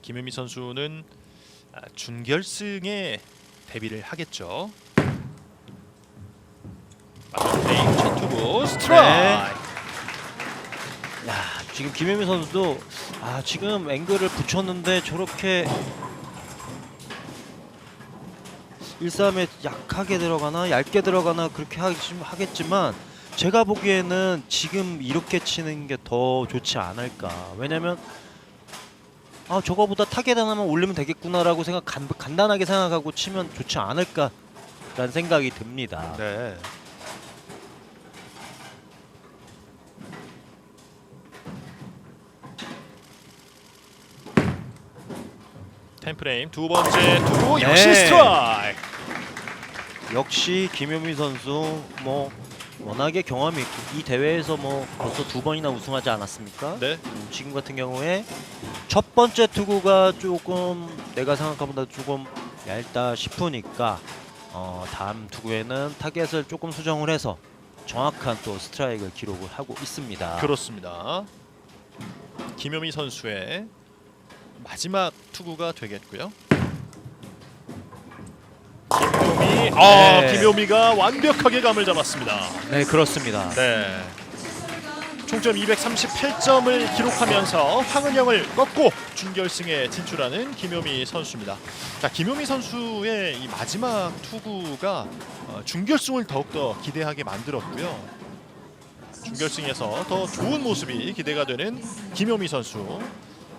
김유미 선수는 아, 준결승에 데뷔를 하겠죠. 첫 투구 스트라이크. 야 지금 김혜미 선수도 아 지금 앵글을 붙였는데 저렇게 1-3에 약하게 들어가나 얇게 들어가나 그렇게 하겠지- 하겠지만 제가 보기에는 지금 이렇게 치는 게 더 좋지 않을까 왜냐면 아 저거보다 타겟 하나만 올리면 되겠구나라고 생각 간, 간단하게 생각하고 치면 좋지 않을까라는 생각이 듭니다. 네. 템프레임 두 번째 투구 역시 네. 스트라이크. 역시 김효미 선수 뭐 워낙에 경험이 있고 이 대회에서 뭐 벌써 두 번이나 우승하지 않았습니까? 네. 음, 지금 같은 경우에 첫 번째 투구가 조금 내가 생각보다 조금 얇다 싶으니까 어, 다음 투구에는 타겟을 조금 수정을 해서 정확한 또 스트라이크를 기록을 하고 있습니다. 그렇습니다. 김효미 선수의 마지막 투구가 되겠고요. 김효미, 아 네. 김효미가 완벽하게 감을 잡았습니다. 네 그렇습니다. 네. 총점 238점을 기록하면서 황은영을 꺾고 준결승에 진출하는 김효미 선수입니다. 자, 김효미 선수의 이 마지막 투구가 어, 준결승을 더욱더 기대하게 만들었고요. 준결승에서 더 좋은 모습이 기대가 되는 김효미 선수.